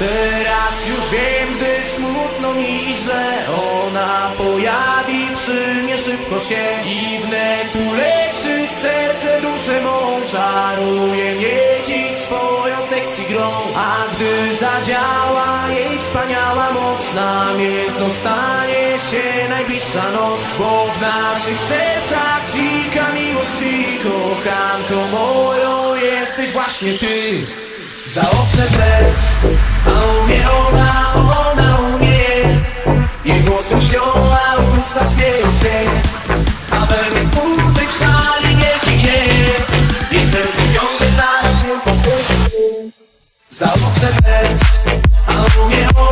But Teraz już wiem, gdy smutno mi i źle. Ona pojawi przy mnie szybko się. I wnet uleczy serce duszę mą. Czaruje mnie dziś swoją sexy grą. A gdy zadziała jej wspaniała moc. Namiętno stanie się najbliższa noc. Bo w naszych sercach dzika miłość tkwi. Kochanką moją jesteś właśnie ty. Za oknem deszcz, a usta śmieją się A we smutek szali wielki gniew I wtedy ciągle na mnie Za oknem a u ona,